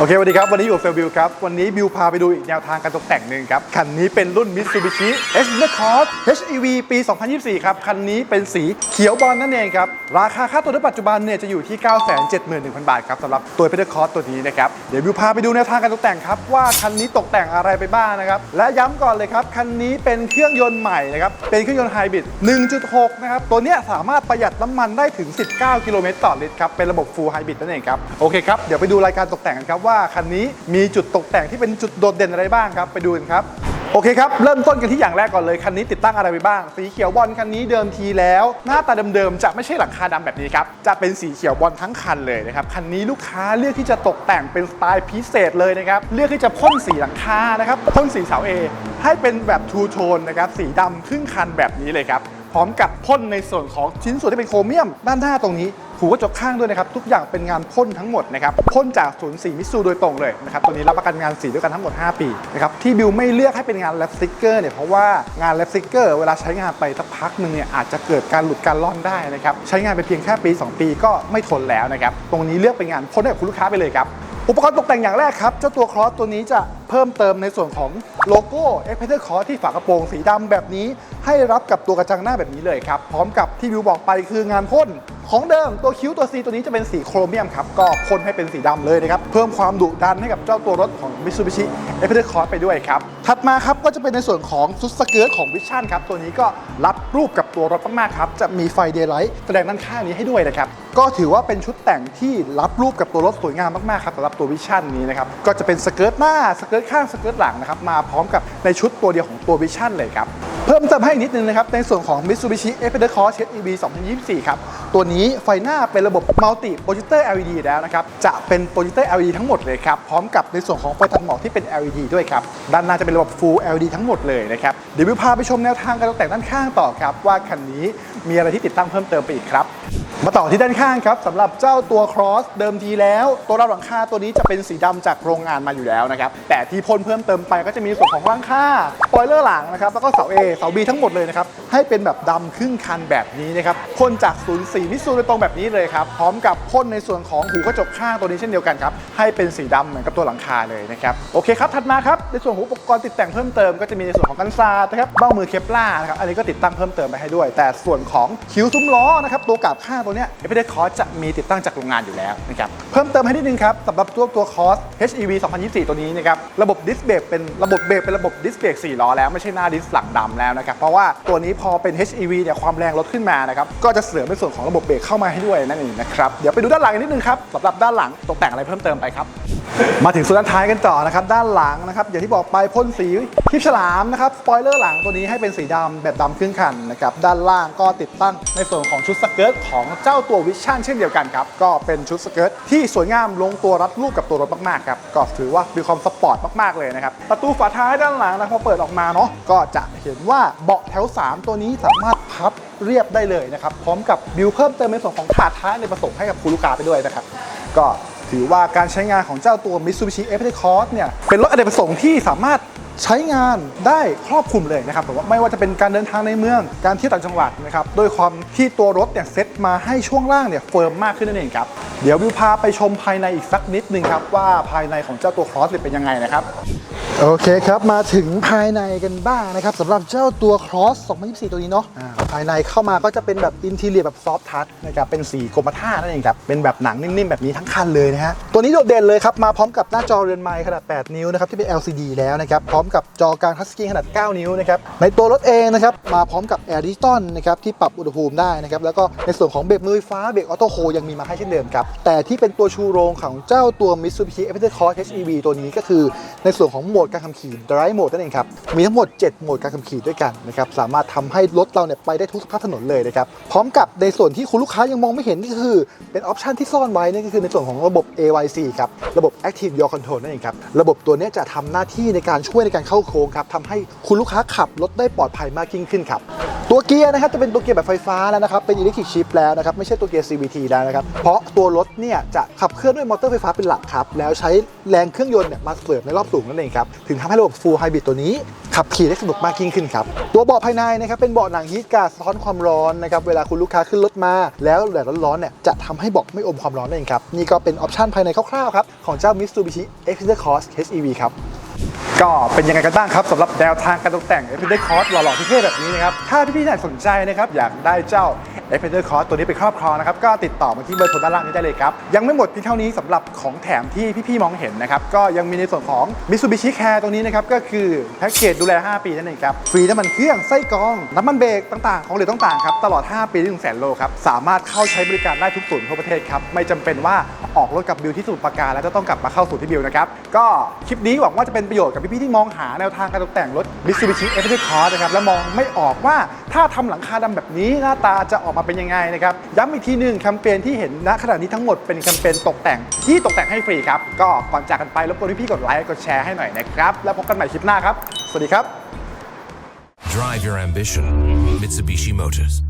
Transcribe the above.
โอเคสวัสดีครับ วันนี้อยู่กับเฟลวิวครับ วันนี้บิวพาไปดูอีกแนวทางการตกแต่งหนึ่งครับ คันนี้เป็นรุ่น Mitsubishi h m c o s HEV ปี 2024 ครับ คันนี้เป็นสีเขียวบอลนั่นเองครับ ราคาค่าตัวในปัจจุบันเนี่ยจะอยู่ที่ 971,000 บาทครับสำหรับตัว p e t e r c o s ตัวนี้นะครับ เดี๋ยวบิวพาไปดูแนวทางการตกแต่งครับ ว่าคันนี้ตกแต่งอะไรไปบ้างนะครับ และย้ำก่อนเลยครับ คันนี้เป็นเครื่องยนต์ใหม่นะครับ เป็นเครื่องยนต์ไฮบริด 1.6 นะครับ ตัวเนี้ยสามารถประหยัดน้ำมันได้ถึง 19 กิโลเมตรต่อลิตรครับ เป็นระบบ Full Hybrid นั่นเองครับ โอเคครับ เดี๋ยวไปดูรายการตกแต่งกันครับว่าคันนี้มีจุดตกแต่งที่เป็นจุดโดดเด่นอะไรบ้างครับ ไปดูกันครับโอเคครับ เริ่มต้นกันที่อย่างแรกก่อนเลย คันนี้ติดตั้งอะไรไปบ้าง สีเขียวบอลคันนี้เดิมทีแล้ว หน้าตาเดิมๆจะไม่ใช่หลังคาดำแบบนี้ครับ จะเป็นสีเขียวบอลทั้งคันเลยนะครับ คันนี้ลูกค้าเลือกที่จะตกแต่งเป็นสไตล์พิเศษเลยนะครับ เลือกที่จะพ่นสีหลังคานะครับพ่นสีเสาเอให้เป็นแบบทูโทนนะครับสีดำครึ่งคันแบบนี้เลยครับพร้อมกับพ่นในส่วนของชิ้นส่วนที่เป็นโครเมียมด้านหน้าตรงนี้ หูกระจกข้างด้วยนะครับ ทุกอย่างเป็นงานพ่นทั้งหมดนะครับพ่นจากศูนย์สีมิสซูโดยตรงเลยนะครับตัวนี้รับประกันงานสีด้วยกันทั้งหมด 5 ปีนะครับที่บิวไม่เลือกให้เป็นงานแลปสติกเกอร์เนี่ยเพราะว่างานแลปสติกเกอร์เวลาใช้งานไปสักพักหนึ่งเนี่ยอาจจะเกิดการหลุดการล่อนได้นะครับใช้งานไปเพียงแค่ปี 2 ปีก็ไม่ทนแล้วนะครับตรงนี้เลือกเป็นงานพ่นให้กับคุณลูกค้าไปเลยครับ อุปกรณ์ตกแต่งอย่างแรกครับ เจ้าตัวครอสตัวนี้จะเพิ่มเติมในส่วนของโลโก้ e x p e d e r Cross ที่ฝากระโปรงสีดำแบบนี้ ให้รับกับตัวกระจังหน้าแบบนี้เลยครับ พร้อมกับที่วิวบอกไปคืองานพ่น ของเดิมตัวคิ้วตัว C ตัวนี้จะเป็นสีโครเมียมครับ ก็พ่นให้เป็นสีดำเลยนะครับ เพิ่มความดุดันให้กับเจ้าตัวรถของ Mitsubishi e x p e d e r Cross ไปด้วยครับ ถัดมาครับก็จะเป็นในส่วนของซุดสเกิร์ตของ Vision ครับตัวนี้ก็รับรูปกับตัวรถมากๆครับจะมีไฟเดย์ไลท์แสดงด้านข้างนี้ให้ด้วยนะครับก็ถือว่าเป็นชุดแต่งที่รับรูปกับตัวรถสวยงามมากๆครับสำหรับตัววิชั่นนี้นะครับก็จะเป็นสเกิร์ตหน้าสเกิร์ตข้างสเกิร์ตหลังนะครับมาพร้อมกับในชุดตัวเดียวของตัววิชั่นเลยครับเพิ่มเติมให้อีกนิดนึงนะครับในส่วนของ Mitsubishi e p e d e r Cross HEV 2024 ครับ ตัวนี้ไฟหน้าเป็นระบบ Multi Projector LED แล้วนะครับ จะเป็น Projector LED ทั้งหมดเลยครับ พร้อมกับในส่วนของไฟตัดหมอกที่เป็น LED ด้วยครับ ด้านหน้าจะเป็นระบบ Full LED ทั้งหมดเลยนะครับ เดี๋ยววิวพาไปชมแนวทางการตกแต่งด้านข้างต่อครับ ว่าคันนี้มีอะไรที่ติดตั้งเพิ่มเติมไปอีกครับ มาต่อที่ด้านข้างครับสำหรับเจ้าตัว Cross เดิมทีแล้ว ตัวรอบหลังคาตัวนี้จะเป็นสีดำจากโรงงานมาอยู่แล้วนะครับ แต่ที่พ่นเพิ่มเติมไปก็จะมีส่วนของหลังคาปอยเลอร์หลังนะครับ แล้วก็เสา A เสา B ทั้งหมดเลยนะครับ ให้เป็นแบบดำครึ่งคันแบบนี้นะครับพ่นจากศูนย์สีมิตซูโดยตรงแบบนี้เลยครับ พร้อมกับพ่นในส่วนของหูกระจกข้างตัวนี้เช่นเดียวกันครับให้เป็นสีดำเหมือนกับตัวหลังคาเลยนะครับโอเคครับถัดมาครับในส่วนของอุปกรณ์ติดแต่งเพิ่มเติมก็จะมีในส่วนของกันซาดนะครับเบ้ามือเคปล่านะครับอันนี้ก็ติดตั้งเพิ่มเติมไปให้ด้วย แต่ส่วนของคิ้วซุ้มล้อนะครับตัวกาบข้างตัวเนี้ยเอฟเดคอร์จะมีติดตั้งจากโรงงานอยู่แล้วนะครับเพิ่มเติมให้นิดนึงครับสำหรับตัวตัวคอร์ส HEV 2024 ตัวนี้นะครับระบบดิสเบรกเป็นระบบเบรกเป็นระบบดิสเบรก4ล้อแล้วไม่ใช่หน้าดิสหลังดำแล้วนะครับเพราะว่าตัวนี้พอเป็น HEV เนี่ยความแรงลดขึ้นมานะครับก็จะเสริมในส่วนของระบบเบรกเข้ามาให้ด้วยนั่นเองนะครับเดี๋ยวไปดูด้านหลังอีกนิดนึงครับสำหรับด้านหลังตกแต่งอะไรเพิ่มเติมไปครับ มาถึงส่วนด้านท้ายกันต่อนะครับด้านหลังนะครับอย่างที่บอกไปพ่นสีคลิปฉลามนะครับสปอยเลอร์หลังตัวนี้ให้เป็นสีดำแบบดำครึ่งคันนะครับด้านล่างก็ติดตั้งในส่วนของชุดสเกิร์ตของเจ้าตัววิชั่นเช่นเดียวกันครับก็เป็นชุดสเกิร์ตที่สวยงามลงตัวรัดรูปกับตัวรถมากๆครับก็ถือว่ามีความสปอร์ตมากๆเลยนะครับประตูฝาท้ายด้านหลังนะพอเปิดออกมาเนาะก็จะเห็นว่าเบาะแถว 3 ตัวนี้สามารถพับเรียบได้เลยนะครับพร้อมกับบิวเพิ่มเติมในส่วนของถาดท้ายในประสงค์ให้กับคุณลูกค้าไปด้วยนะครับก็ ถือว่าการใช้งานของเจ้าตัว Mitsubishi e p i c Cross เนี่ยเป็นรถอเนกประสงค์ที่สามารถใช้งานได้ครอบคลุมเลยนะครับแต่ว่าไม่ว่าจะเป็นการเดินทางในเมือง การเที่ยวต่างจังหวัดนะครับโดยความที่ตัวรถเนี่ยเซ็ตมาให้ช่วงล่างเนี่ยเฟิร์มมากขึ้นนั่นเองครับ เดี๋ยววิวพาไปชมภายในอีกสักนิดนึงครับว่าภายในของเจ้าตัว Cross เป็นยังไงนะครับ โอเคครับมาถึงภายในกันบ้างนะครับสำหรับเจ้าตัว Cross 2024 ตัวนี้เนาะอ่าภายในเข้ามาก็จะเป็นแบบอินทีเรียแบบซอฟท์ทัชนะครับเป็นสีกรมท่านั่นเองครับเป็นแบบหนังนิ่มๆแบบนี้ทั้งคันเลยนะฮะตัวนี้โดดเด่นเลยครับมาพร้อมกับหน้าจอเรือนไม้ขนาด 8 นิ้วนะครับที่เป็น LCD แล้วนะครับพร้อมกับจอกลางทัชสกรีนขนาด 9 นิ้วนะครับในตัวรถเองนะครับมาพร้อมกับ Air Digital นะครับที่ปรับอุณหภูมิได้นะครับแล้วก็ในส่วนของเบรกมือไฟฟ้าเบรกออโต้โฮยังมีมาให้เช่นเดิมครับแต่ที่เป็นตัวชูโรงของเจ้าตัว Mitsubishi e p i c Cross HEV ตัวนี้ก็คือในส่วนของโหมดการขับขี่ Drive Mode นั่นเองครับ มีทั้งหมด 7 โหมดการขับขี่ด้วยกันนะครับ สามารถทำให้รถเราเนี่ยไปได้ทุกสภาพถนนเลยนะครับ พร้อมกับในส่วนที่คุณลูกค้ายังมองไม่เห็นก็คือเป็นออปชันที่ซ่อนไว้นี่ก็คือในส่วนของระบบ AYC ครับ ระบบ Active Yaw Control นั่นเองครับ ระบบตัวนี้จะทำหน้าที่ในการช่วยในการเข้าโค้งครับทำให้คุณลูกค้าขับรถได้ปลอดภัยมากยิ่งขึ้นครับ ตัวเกียร์นะครับจะเป็นตัวเกียร์แบบไฟฟ้าแล้วนะครับ เป็นอิเล็กทริกชิพแล้วนะครับ ไม่ใช่ตัวเกียร์ CVT แล้วนะครับ เพราะตัวรถเนี่ยจะขับเคลื่อนด้วยมอเตอร์ไฟฟ้าเป็นหลักครับ แล้วใช้แรงเครื่องยนต์เนี่ยมาเสิร์ฟในรอบสูงนั่นเองครับ ถึงทำให้ระบบ Full Hybrid ตัวนี้ขับขี่ได้สนุกมากยิ่งขึ้นครับ ตัวเบาะภายในนะครับเป็นเบาะหนังฮีทการ์ดสะท้อนความร้อนนะครับ เวลาคุณลูกค้าขึ้นรถมา แล้วแดดร้อนๆเนี่ยจะทำให้เบาะไม่อมความร้อนนั่นเองครับ นี่ก็เป็นออปชั่นภายในคร่าวๆครับของเจ้า Mitsubishi Xpander Cross HEV ครับ ก็เป็นยังไงกันบ้างครับสำหรับแนวทางการตกแต่ง e f f e n d e r Cross หล่อๆเท่ๆแบบนี้นะครับถ้าพี่ๆท่านสนใจนะครับอยากได้เจ้า e f f e n d e r Cross ตัวนี้ไปครอบครองนะครับ ก็ติดต่อมาที่เบอร์โทรด้านล่างนี้ได้เลยครับ ยังไม่หมดเพียงเท่านี้สำหรับของแถมที่พี่ๆมองเห็นนะครับ ก็ยังมีในส่วนของ Mitsubishi Care ตรงนี้นะครับ ก็คือแพ็กเกจดูแล 5 ปีนั่นเองครับ ฟรีน้ำมันเครื่องไส้กรองน้ำมันเบรกต่างๆ ของเหลือต่างๆครับตลอด 5 ปีที่1แสนโลครับสามารถเข้าใช้บริการได้ทุกศูนย์ทั่วประเทศครับไม่จำเป็นว่าออกรถกับบิวที่สมุทรปราการแล้วจะต้องกลับมาเข้าสู่ที่บิวนะครับก็คลิปนี้หวังว่าจะเป็นประโยชน์กับพี่ๆที่มองหาแนวทางการตกแต่งรถ Mitsubishi e f f e d e r Cross นะครับและมองไม่ออกว่าถ้าทำหลังคาดำแบบนี้หน้าตาจะออกมาเป็นยังไงนะครับย้ำอีกทีหนึ่งแคมเปญที่เห็นณขณะนี้ทั้งหมดเป็นแคมเปญตกแต่งที่ตกแต่งให้ฟรีครับก็ก่อนจากกันไปรบกวนพี่ๆกดไลค์กดแชร์ให้หน่อยนะครับแล้วพบกันใหม่คลิปหน้าครับสวัสดีครับ Drive your ambition. Mitsubishi Motors.